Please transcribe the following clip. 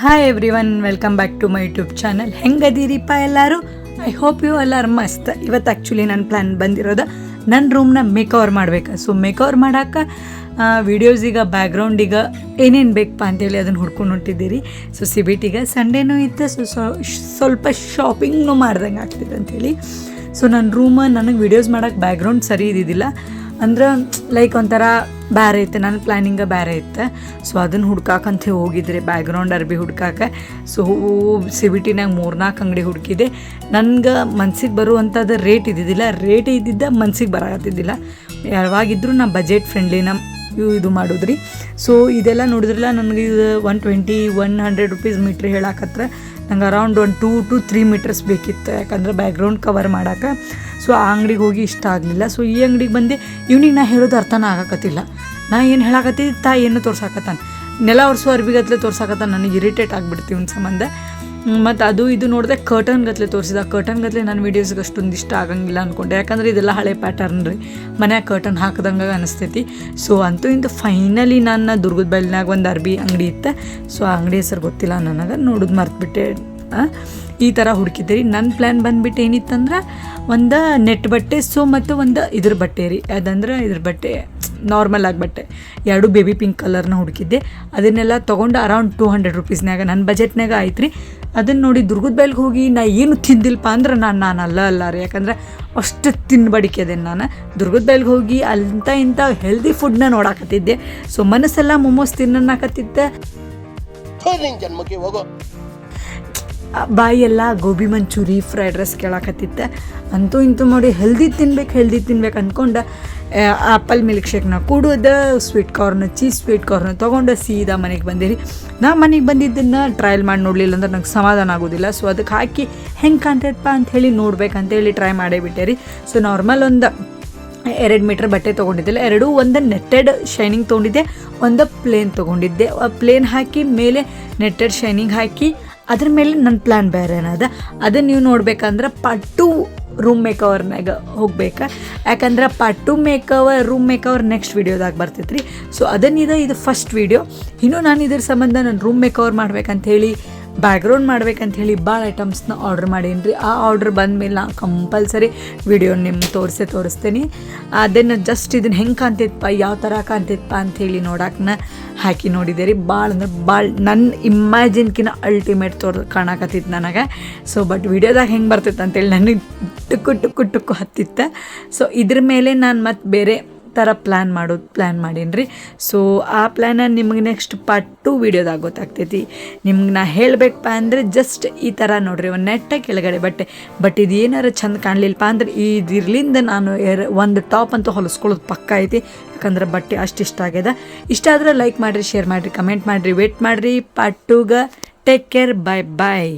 Hi everyone welcome back to my YouTube channel ಹೆಂಗದೀರಿಪ್ಪ ಎಲ್ಲರೂ I hope you ಎಲ್ಲರೂ ಮಸ್ತ್. ಇವತ್ತು ಆ್ಯಕ್ಚುಲಿ ನನ್ನ ಪ್ಲ್ಯಾನ್ ಬಂದಿರೋದು ನನ್ನ ರೂಮ್ನ ಮೇಕ್ ಓವರ್ ಮಾಡ್ಬೇಕು. ಸೊ ಮೇಕ್ ಓವರ್ ಮಾಡೋಕೆ ವೀಡಿಯೋಸಿಗೆ ಬ್ಯಾಕ್ಗ್ರೌಂಡಿಗೆ ಏನೇನು ಬೇಕಪ್ಪ ಅಂತೇಳಿ ಅದನ್ನು ಹುಡ್ಕೊಂಡು ಹೊಂಟಿದ್ದೀರಿ. ಸೊ ಸಿಬಿಟಿಗೆ ಸಂಡೇನೂ ಇತ್ತು. ಸೊ, ಸ್ವಲ್ಪ ಶಾಪಿಂಗ್ನು ಮಾಡ್ದಂಗೆ ಆಗ್ತಿದೆ ಅಂಥೇಳಿ ಸೊ ನನ್ನ ರೂಮ್ ನನಗೆ ವೀಡಿಯೋಸ್ ಮಾಡೋಕ್ಕೆ ಬ್ಯಾಕ್ಗ್ರೌಂಡ್ ಸರಿ ಇದ್ದಿದ್ದಿಲ್ಲ. ಅಂದ್ರೆ ಲೈಕ್ ಒಂಥರ ಬೇರೆ ಇತ್ತು, ನನ್ನ ಪ್ಲ್ಯಾನಿಂಗ ಬೇರೆ ಇತ್ತು. ಸೊ ಅದನ್ನು ಹುಡ್ಕಾಕಂತ ಹೋಗಿದ್ರಿ ಬ್ಯಾಕ್ಗ್ರೌಂಡ್ ಅರ್ಬಿ ಹುಡ್ಕಾಕ. ಸೊ ಸಿ ಬಿ ಟಿನಾಗ ಮೂರ್ನಾಲ್ಕು ಅಂಗಡಿ ಹುಡುಕಿದೆ. ನನ್ಗೆ ಮನ್ಸಿಗೆ ಬರುವಂಥದ್ದು ರೇಟ್ ಇದ್ದಿದ್ದಿಲ್ಲ. ರೇಟ್ ಇದ್ದಿದ್ದ ಮನ್ಸಿಗೆ ಬರಾಕತ್ತಿದ್ದಿಲ್ಲ. ಯಾವಾಗಿದ್ರೂ ನಾ ಬಜೆಟ್ ಫ್ರೆಂಡ್ಲಿ ಇವು ಇದು ಮಾಡಿದ್ರಿ. ಸೊ ಇದೆಲ್ಲ ನೋಡಿದ್ರಲ್ಲ ನನಗೆ ಇದು one twenty one hundred rupees meter ಹೇಳಾಕತ್ರ ನಂಗೆ ಅರೌಂಡ್ ಒಂದು ಟೂ ಟು ತ್ರೀ ಮೀಟರ್ಸ್ ಬೇಕಿತ್ತು. ಯಾಕಂದ್ರೆ ಬ್ಯಾಕ್ಗ್ರೌಂಡ್ ಕವರ್ ಮಾಡೋಕೆ. ಸೊ ಆ ಅಂಗಡಿಗೆ ಹೋಗಿ ಇಷ್ಟ ಆಗಲಿಲ್ಲ. ಸೊ ಈ ಅಂಗಡಿಗೆ ಬಂದು ಇವ್ನಿಗೆ ನಾ ಹೇಳೋದು ಅರ್ಥನ ಆಗಕತ್ತಿಲ್ಲ. ನಾ ಏನು ಹೇಳಾಕತ್ತಿ, ತಾ ಏನು ತೋರ್ಸಾಕತ್ತಾನೆ. ನೆಲ ಒರೆಸೋ ಅರ್ಬಿಗತ್ಲೆ ತೋರ್ಸಾಕತ್ತಾನೆ. ನನಗೆ ಇರಿಟೇಟ್ ಆಗಿಬಿಡ್ತೀವಿ ಇವ್ನ ಸಂಬಂಧ. ಮತ್ತು ಅದು ಇದು ನೋಡಿದೆ ಕರ್ಟನ್ ಗತ್ಲೆ ತೋರಿಸಿದ. ಕರ್ಟನ್ ಗತ್ಲೆ ನನ್ನ ವೀಡಿಯೋಸ್ಗೆ ಅಷ್ಟೊಂದು ಇಷ್ಟ ಆಗಂಗಿಲ್ಲ ಅಂದ್ಕೊಂಡೆ ಯಾಕಂದ್ರೆ ಇದೆಲ್ಲ ಹಳೆ ಪ್ಯಾಟರ್ನ್ ರೀ. ಮನ್ಯಾಗ ಕರ್ಟನ್ ಹಾಕ್ದಂಗೆ ಅನಿಸ್ತೈತಿ. ಸೊ ಅಂತೂ ಇಂದು ಫೈನಲಿ ನನ್ನ ದುರ್ಗದ ಬೈಲ್ನಾಗ ಒಂದು ಅರ್ಬಿ ಅಂಗಡಿ ಇತ್ತು. ಸೊ ಆ ಅಂಗಡಿ ಹೆಸರು ಗೊತ್ತಿಲ್ಲ ನನಗೆ. ನೋಡೋದು ಮರ್ತುಬಿಟ್ಟೆ ಈ ಥರ ಹುಡುಕಿದ್ದೆ ರೀ. ನನ್ನ ಪ್ಲ್ಯಾನ್ ಬಂದುಬಿಟ್ಟು ಏನಿತ್ತಂದ್ರೆ ಒಂದು ನೆಟ್ ಬಟ್ಟೆ ಸೊ ಮತ್ತು ಒಂದು ಇದ್ರ ಬಟ್ಟೆ ರೀ. ಅದಂದ್ರೆ ಇದ್ರ ಬಟ್ಟೆ ನಾರ್ಮಲ್ ಆಗಿ ಬಟ್ಟೆ. ಎರಡು ಬೇಬಿ ಪಿಂಕ್ ಕಲರ್ನ ಹುಡುಕಿದ್ದೆ. ಅದನ್ನೆಲ್ಲ ತೊಗೊಂಡು ಅರೌಂಡ್ ಟೂ ಹಂಡ್ರೆಡ್ ರುಪೀಸ್ನಾಗ ನನ್ನ ಬಜೆಟ್ನಾಗ ಆಯ್ತು ರೀ. ಅದನ್ನು ನೋಡಿ ದುರ್ಗದ ಬೈಲ್ಗೆ ಹೋಗಿ ನಾ ಏನು ತಿಂದಿಲ್ಲಪ್ಪ ಅಂದ್ರೆ ನಾನು ನಾನು ಅಲ್ಲ ಅಲ್ಲ ರೀ. ಯಾಕಂದರೆ ಅಷ್ಟು ತಿನ್ಬಡಿಕೆ ನಾನು. ದುರ್ಗದ ಬೈಲ್ಗೆ ಹೋಗಿ ಅಂತ ಇಂಥ ಹೆಲ್ದಿ ಫುಡ್ನ ನೋಡಾಕತ್ತಿದ್ದೆ. ಸೊ ಮನಸ್ಸೆಲ್ಲ ಮೊಮೋಸ್ ತಿನ್ನಕತ್ತಿದ್ದೆ ನಿನ್ ಜನ್ಮಕ್ಕೆ ಹೋಗೋ. ಬಾಯೆಲ್ಲ ಗೋಬಿ ಮಂಚೂರಿ ಫ್ರೈಡ್ ರೈಸ್ ಕೇಳಾಕತ್ತಿತ್ತೆ. ಅಂತೂ ಇಂತೂ ನೋಡಿ ಹೆಲ್ದಿ ತಿನ್ಬೇಕು ಹೆಲ್ದಿ ತಿನ್ಬೇಕು ಅಂದ್ಕೊಂಡು ಆ್ಯಪಲ್ ಮಿಲ್ಕ್ ಶೇಕ್ನ ಕುಡಿದ sweet corn cheese sweet corn ತೊಗೊಂಡು ಸೀದಾ ಮನೆಗೆ ಬಂದಿರಿ ನಾ ಮನೆಗೆ ಬಂದಿದ್ದನ್ನು ಟ್ರಯಲ್ ಮಾಡಿ ನೋಡಲಿಲ್ಲ ಅಂದ್ರೆ ನಂಗೆ ಸಮಾಧಾನ ಆಗೋದಿಲ್ಲ. ಸೊ ಅದಕ್ಕೆ ಹಾಕಿ ಹೆಂಗೆ ಕಾಣ್ತೈತಪ್ಪ ಅಂತ ಹೇಳಿ ನೋಡ್ಬೇಕಂತೇಳಿ ಟ್ರೈ ಮಾಡೇ ಬಿಟ್ಟೆ ರೀ. ಸೊ ನಾರ್ಮಲ್ ಒಂದು ಎರಡು ಮೀಟ್ರ್ ಬಟ್ಟೆ ತೊಗೊಂಡಿದ್ದಿಲ್ಲ. ಎರಡು, ಒಂದು ನೆಟ್ಟೆಡ್ ಶೈನಿಂಗ್ ತೊಗೊಂಡಿದ್ದೆ, ಒಂದು ಪ್ಲೇನ್ ತೊಗೊಂಡಿದ್ದೆ. ಪ್ಲೇನ್ ಹಾಕಿ ಮೇಲೆ ನೆಟ್ಟೆಡ್ ಶೈನಿಂಗ್ ಹಾಕಿ ಅದ್ರ ಮೇಲೆ ನನ್ನ ಪ್ಲ್ಯಾನ್ ಬೇರೆ ಏನದ ಅದನ್ನು ನೀವು ನೋಡ್ಬೇಕಂದ್ರೆ ಪಟ್ಟು ರೂಮ್ ಮೇಕವರ್ನಾಗ ಹೋಗ್ಬೇಕು. ಯಾಕಂದ್ರೆ ಪಟ್ಟು ಮೇಕವರ್ ರೂಮ್ ಮೇಕವರ್ ನೆಕ್ಸ್ಟ್ ವೀಡಿಯೋದಾಗ ಬರ್ತೈತೆ ರೀ ಸೊ ಅದನ್ನಿದೆ ಇದು ಫಸ್ಟ್ ವೀಡಿಯೋ ಇನ್ನೂ ನಾನು ಇದ್ರ ಸಂಬಂಧ ನಾನು ರೂಮ್ ಮೇಕವರ್ ಮಾಡ್ಬೇಕಂತ ಹೇಳಿ ಬ್ಯಾಕ್ಗ್ರೌಂಡ್ ಮಾಡ್ಬೇಕಂತ ಹೇಳಿ ಭಾಳ ಐಟಮ್ಸ್ನ ಆರ್ಡ್ರ್ ಮಾಡೀನಿ ರೀ ಆ ಆರ್ಡ್ರ್ ಬಂದಮೇಲೆ ನಾ ಕಂಪಲ್ಸರಿ ವಿಡಿಯೋ ನಿಮ್ಮ ತೋರಿಸೇ ತೋರಿಸ್ತೀನಿ. ಅದನ್ನು ಜಸ್ಟ್ ಇದನ್ನು ಹೆಂಗೆ ಕಾಣ್ತೈತಪ್ಪ ಯಾವ ಥರ ಕಾಣ್ತೈತಪ್ಪ ಅಂಥೇಳಿ ನೋಡೋಕ್ನ ಹಾಕಿ ನೋಡಿದೆ ರೀ ಭಾಳ ಅಂದ್ರೆ ಭಾಳ ನನ್ನ ಇಮ್ಯಾಜಿನ್ಕಿನ ಅಲ್ಟಿಮೇಟ್ ತೋರ್ ಕಾಣಕತ್ತಿತ್ತು ನನಗೆ. ಸೊ ಬಟ್ ವಿಡಿಯೋದಾಗ ಹೆಂಗೆ ಬರ್ತಿತ್ತು ಅಂತೇಳಿ ನನಗೆ ಟುಕ್ಕು ಟುಕ್ಕು ಟುಕ್ಕು ಹತ್ತಿತ್ತು. ಸೊ ಇದ್ರ ಮೇಲೆ ನಾನು ಮತ್ತು ಬೇರೆ ಥರ ಪ್ಲ್ಯಾನ್ ಮಾಡೋದು ಪ್ಲ್ಯಾನ್ ಮಾಡೀನಿ ರೀ ಸೊ ಆ ಪ್ಲ್ಯಾನ ನಿಮ್ಗೆ ನೆಕ್ಸ್ಟ್ ಪಾರ್ಟ್ ಟು ವೀಡಿಯೋದಾಗ ಗೊತ್ತಾಗ್ತೈತಿ. ನಿಮ್ಗೆ ನಾ ಹೇಳಬೇಕಪ್ಪ ಅಂದರೆ ಜಸ್ಟ್ ಈ ಥರ ನೋಡ್ರಿ, ಒಂದು ನೆಟ್ಟ ಕೆಳಗಡೆ ಬಟ್ಟೆ. ಬಟ್ ಇದು ಏನಾರು ಚಂದ ಕಾಣಲಿಲ್ಲಪ್ಪ ಅಂದ್ರೆ ಇದಿರ್ಲಿಂದ ನಾನು ಒಂದು ಟಾಪ್ ಅಂತೂ ಹೊಲಿಸ್ಕೊಳ್ಳೋದು ಪಕ್ಕ ಐತಿ. ಯಾಕಂದ್ರೆ ಬಟ್ಟೆ ಅಷ್ಟು ಇಷ್ಟ ಆಗ್ಯದ. ಇಷ್ಟ ಆದರೆ ಲೈಕ್ ಮಾಡಿರಿ ಶೇರ್ ಮಾಡಿರಿ ಕಮೆಂಟ್ ಮಾಡಿರಿ ವೇಟ್ ಮಾಡಿರಿ. ಪಾರ್ಟ್ ಟೂಗೆ ಟೇಕ್ ಕೇರ್ ಬಾಯ್ ಬಾಯ್